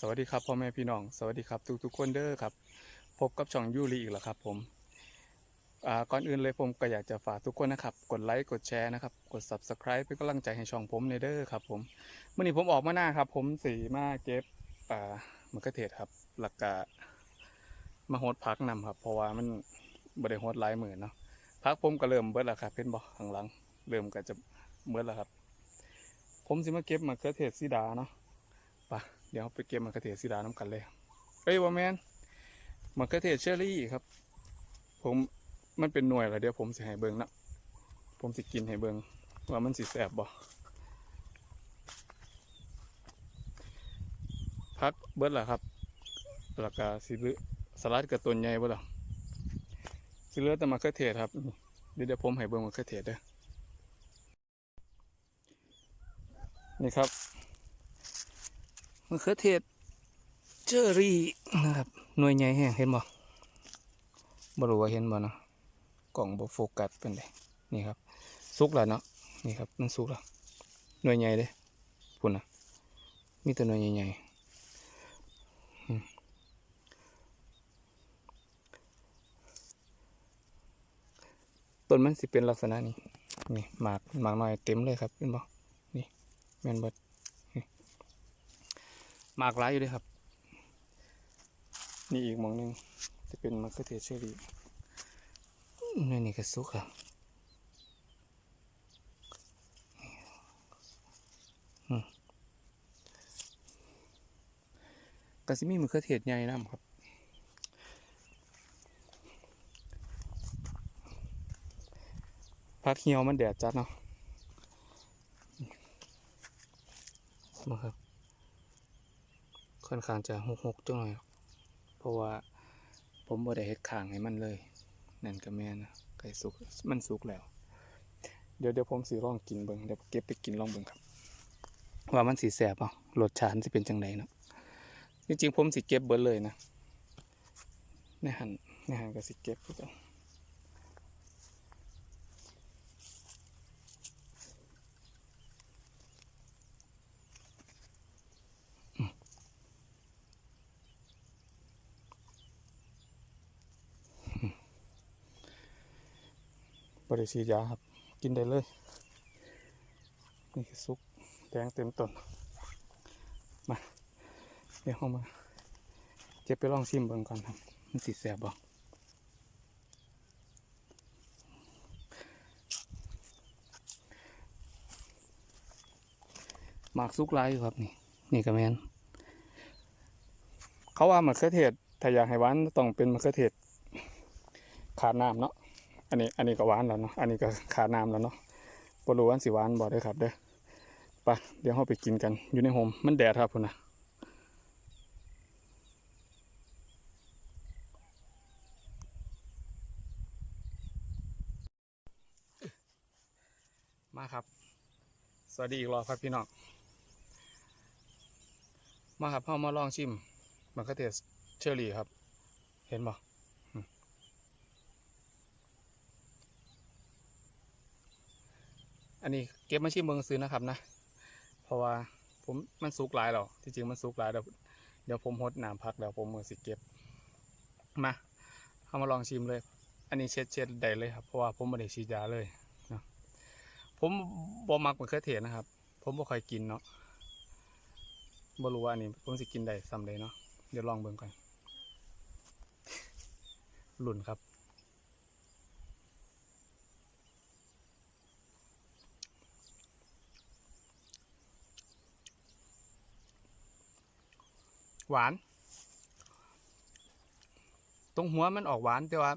สวัสดีครับพ่อแม่พี่น้อง สวัสดีครับทุกทุกๆคนเด้อครับ พบกับช่องยูรีอีกแล้วครับผมก่อนอื่นเลยผมก็อยากจะฝากทุกคนนะครับ กดไลค์กดแชร์นะครับ กด subscribe เป็นกำลังใจให้ช่องผมในเด้อครับผมเมื่อนี้ผมออกมาหน้าครับ ผมสีมาเก็บมะเขือเทศครับหลักกะมาโหดพักนำครับ เพราะว่ามันบริโหดหลายหมื่นเนาะพักผมก็เริ่มเบิดแล้วครับเป็นบ่ข้างหลัง เริ่มก็จะเบิดแล้วครับ ผมสิมาเก็บมะเขือเทศสีดาเนาะปะ เดี๋ยวไปเก็บมะเขือเทศสีดาน้ำกันเลยเอ้ยว่าแมนมะเขือเทศเชอรี่ครับ ผมมันเป็นหน่วยแล้วเดี๋ยวผมสิให้เบิงนะผมสิกินให้เบิงว่ามันสิแสบบ่พักเบิดล่ะครับแล้วก็สิเลือสลัดกับต้นใหญ่บิดล่ะสิเลือแต่มะเขือเทศครับเดี๋ยวเดี๋ยวผมให้เบิงมะเขือเทศเด้อนี่ครับ มะเขือเทศเจอรี่นะครับ หน่วยใหญ่แห้งเห็นบ่บ่รู้ว่าเห็นบ่นะกล่องบ่โฟกัสเป็นไดนี่ครับ สุกแล้วเนาะนี่ครับ มันสุกแล้ว หน่วยใหญ่เด้พุ่นนะมีแต่หน่วยใหญ่ต้นมันสิเป็นลักษณะนี้นี่หมากหมากหน่อยเต็มเลยครับเห็นบ่นี่แม่นบ่ มากร้ายอยู่ด้วยครับ นี่อีกหมองหนึงจะเป็นมะเขือเทศเชอรี่นี่นี่ก็สุกอะอืมก็สิมีมะเขือเทศใหญ่น้ำครับพักเหี่ยวมันแดดจัดเนาะมาครับ ค่อนข้างจะหกหกจังหน่อย เพราะว่าผมบ่ได้เฮ็ดข้างให้มันเลย นั่นก็แม่นนะไก่สุกมันสุกแล้ว เดี๋ยวเดี๋ยวผมสิลองกินเบิ่งเดี๋ยวเก็บไปกินลองเบิ่งครับ ว่ามันสิแสบเนาะรสชาติสิเป็นจังไดเนาะจริงๆผมสิเก็บเบิดเลยนะในหันในหันก็สิเก็บคือกัน บริสียาครับ กินได้เลย นี่คือซุปแดงเต็มต้น มา เดี๋ยวเข้ามาเก็บไปลองชิมเบิ่งก่อนครับ มันสิแสบบ่หมากซุกลายอยู่ครับนี่ นี่ก็แมนเขาว่ามะเขือเทศถ้าอยากให้หวานต้องเป็นมะเขือเทศขาดน้ำเนาะ อันนี้อันนี้ก็หวานแล้วเนาะอันนี้ก็ขาดน้ำแล้วเนาะบรู้ว่าสิหวานบ่ได้ครับเด้อไปเดี๋ยวเราไปกินกันอยู่ในโฮมมันแดดครับพุ่นนะมาครับ สวัสดีอีกรอบครับพี่น้อง มาครับพ่อมาลองชิมมะเขือเทศเชอรี่ครับ เห็นบ่ อันนี้เก็บมาชิมเมืองซื้อนะครับนะ เพราะว่าผมมันสุกหลายแล้วที่จริงมันสุกหลายเดี๋ยวเดี๋ยวผมหดน้ำพักเดี๋ยวผมมือสิเก็บมาเอามาลองชิมเลย อันนี้เช็ดเช็ดได้เลยครับเพราะว่าผมไม่ได้ฉีดยาเลยเนาะผมบ่มักมะเขือเทศนะครับ ผมบ่ค่อยกินเนาะบ่รู้ว่าอันนี้ผมสิกินได้ซ้ำเลยเนาะเดี๋ยวลองเบิ่งก่อนหลุ่นครับ หวาน ตรงหัวมันออกหวานแต่ว่า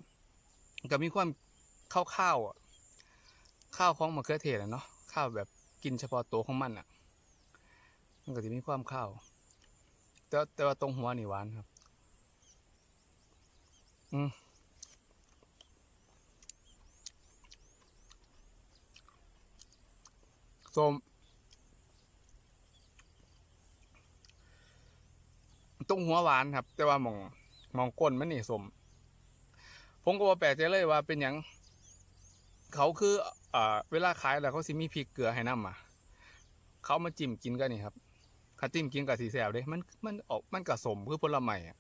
ก็มีความข้าวข้าวๆข้าวของมะเขือเทศอะเนาะข้าวแบบกินเฉพาะตัวของมันอะมันก็จะมีความข้าวแต่แต่ว่าตรงหัวนี่หวานครับ อืมส้ม ตรงหัวหวานครับ แต่ว่ามองมองก้นมันนี่สม ผมก็บ่แปลกใจเลยว่าเป็นหยังเขาคืออ่าเวลาขายแล้วเขาสิมีพริกเกลือให้น้ำอะเขามาจิ้มกินกันนี่ครับคัดจิ้มกินกับสีแสบเด้มันมันออกมันกระสมคือผลไม้อะ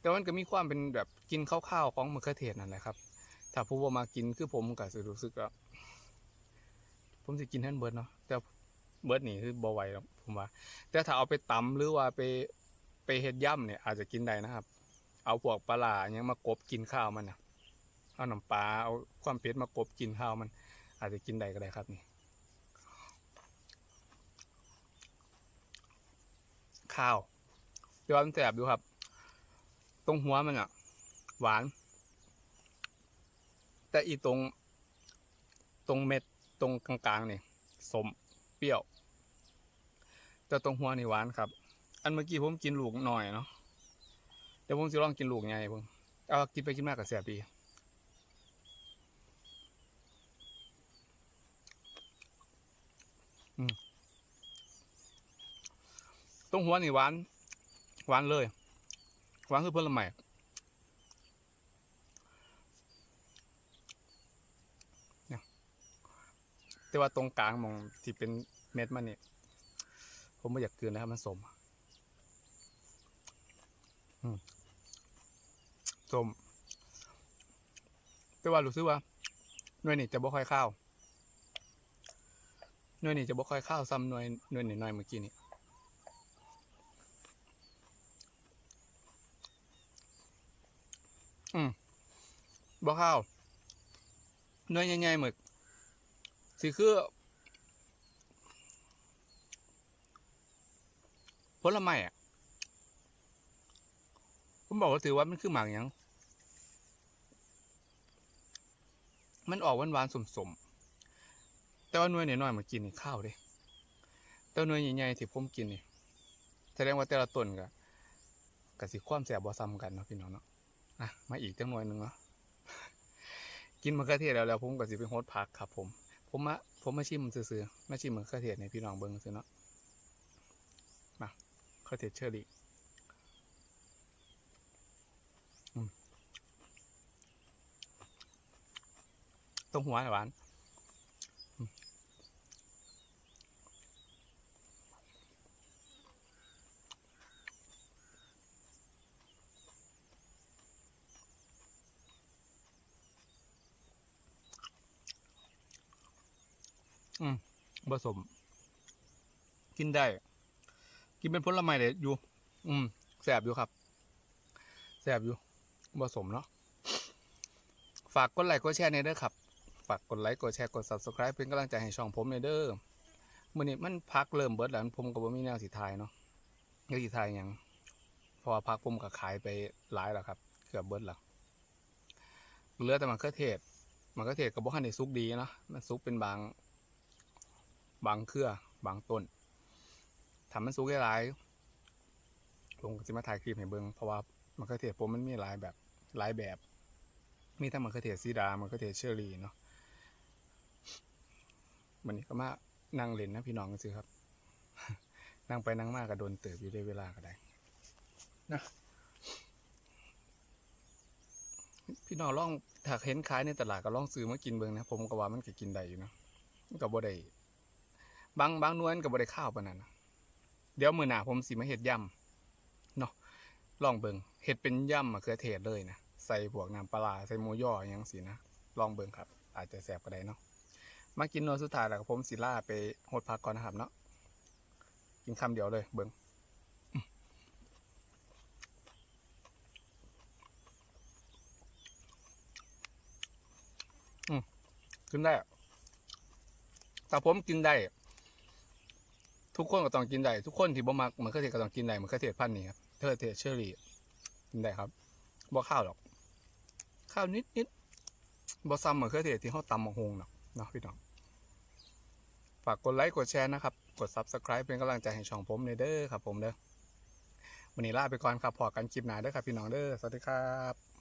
แต่มันก็มีความเป็นแบบกินข้าวๆของมะเขือเทศนั่นแหละครับ ถ้าผู้ว่ามากินคือผมก็รู้สึกว่าผมสิกินท่านเบิร์ดเนาะแต่ เบิร์ดนี่คือบ่ไหวหรอกผมว่า แต่ถ้าเอาไปตำหรือว่าไปไปเฮ็ดย่ำเนี่ยอาจจะกินได้นะครับ เอาพวกปลาอหยังมากบกินข้าวมันนะเอาน้ำปลาเอาความเผ็ดมากบกินข้าวมัน อาจจะกินได้ก็ได้ครับนี่ข้าวเดี๋ยวมันแสบอยู่ครับ ตรงหัวมันอะ หวาน แต่อีตรง ตรงเม็ดตรงกลางๆเนี่ยสมเปรี้ยว แต่ตรงหัวนี่หวานครับ อันเมื่อกี้ผมกินลูกหน่อยเนาะเดี๋ยวผมจะลองกินลูกไงผมเอากินไปกินมากกับแสบดีตรงหัวนี่หวาน หวานเลย หวานคือผลไม้เนี่ยแต่ว่าตรงกลางมองที่เป็นเม็ดมันเนี่ย ผมไม่อยากกลืนนะครับมันสมอืมสมแต่ว่ารู้สึกว่าหน่วยนี่จะบ่ค่อยข้าวหน่วยนี่จะบ่ค่อยข้าวซ้ำหน่วยหน่วยนี่น้อยเมื่อกี้นี่บ่ข้าวเนื้อใหญ่ๆหมึกสิคือ ผลไม้อะผมบอกว่าถือว่ามันคือหมากยัง มันออกหวานๆสมๆแต่ว่าหน่วยน้อยๆมากินนี่ข้าวเด้แต่หน่วยใหญ่ๆที่ผมกินนี่แสดงว่าแต่ละต้นก็ก็สิความแสบบ่ซ้ำกันเนาะพี่น้องเนาะอะมาอีกจังหน่วยหนึ่งเนาะกินมะเขือเทศแล้วแล้วผมก็สิไปโฮดพักครับ ผม ผมมาผมมาชิมซื่อๆมาชิมมะเขือเทศในพี่น้องเบิ้งซื่อเนาะ อเทศเชอรี่อืมตรงหัวหวานอืมผสม กินได้ กินเป็นผลไม้เลยอยู่ อืมแสบอยู่ครับแสบอยู่ผสมเนาะฝากกดไลค์กดแชร์ในเด้อครับ ฝากกดไลค์กดแชร์กด subscribe เป็นกำลังใจให้ช่องผมในเด้อมื่อนี้มันพักเริ่มเบิดแล้วผมก็บ่มีแนวสีทายเนาะแนวสีทายยังพราะว่าพักผมก็ขายไปหลายแล้วครับ เกือบเบิดแล้วเหลือแต่มะเขือเทศมะเขือเทศกับบ่คันได้สุกดีเนาะมันสุกเป็นบาง บางเครือบางต้น ทำมันสุกหลายผมก็จะมาถ่ายคลิปให้เบิ่งเพราะว่ามะเขือเทศผมมันมีหลายแบบหลายแบบ มีทั้งมะเขือเทศสีดามะเขือเทศเชอรี่เนาะวันนี้ก็มานั่งเล่นนะพี่น้องกันสิครับ นั่งไปนั่งมากก็โดนเติบอยู่ได้เวลาก็ได้นะพี่น้องลองถ้าเห็นขายในตลาดก็ลองซื้อมากินเบิ่งนะผมก็ว่ามันก็กินได้อยู่เนาะมันก็บ่ได้บางบางนวยมันกับบริข้าวปานนั้นนะ เดี๋ยวมือหนาผมสิมาเห็ดยำเนาะลองเบิงเห็ดเป็นยำมะเขือเทศเลยนะใส่พวกน้ำปลาใส่หมูย่ออยังสินะลองเบิงครับ อาจจะแสบก็ได้เนาะมากินโนวสุดท้ายแล้วก็ผมสิล่าไปโหดพักก่อนนะครับเนาะกินคำเดียวเลยเบิงอืมกินได้แต่ผมกินได้ ทุกคนก็ต้องกินได้ทุกคนที่บ่มักมะเขือเทศก็ต้องกินได้มะเขือเทศพันธุ์นี้ครับมะเขือเทศเชอรี่กินได้ครับบ่ข้าวหรอก ข้าวนิดนิดบ่ซ้ำมะเขือเทศที่เขาตำมะฮงเนาะเนาะพี่น้องฝากกดไลค์กดแชร์นะครับกด subscribe เป็นกำลังใจให้ช่องผมในเด้อครับผมเด้อวันนี้ลาไปก่อนครับพอกันคลิปหน้าเด้อครับพี่น้องเด้อสวัสดีครับ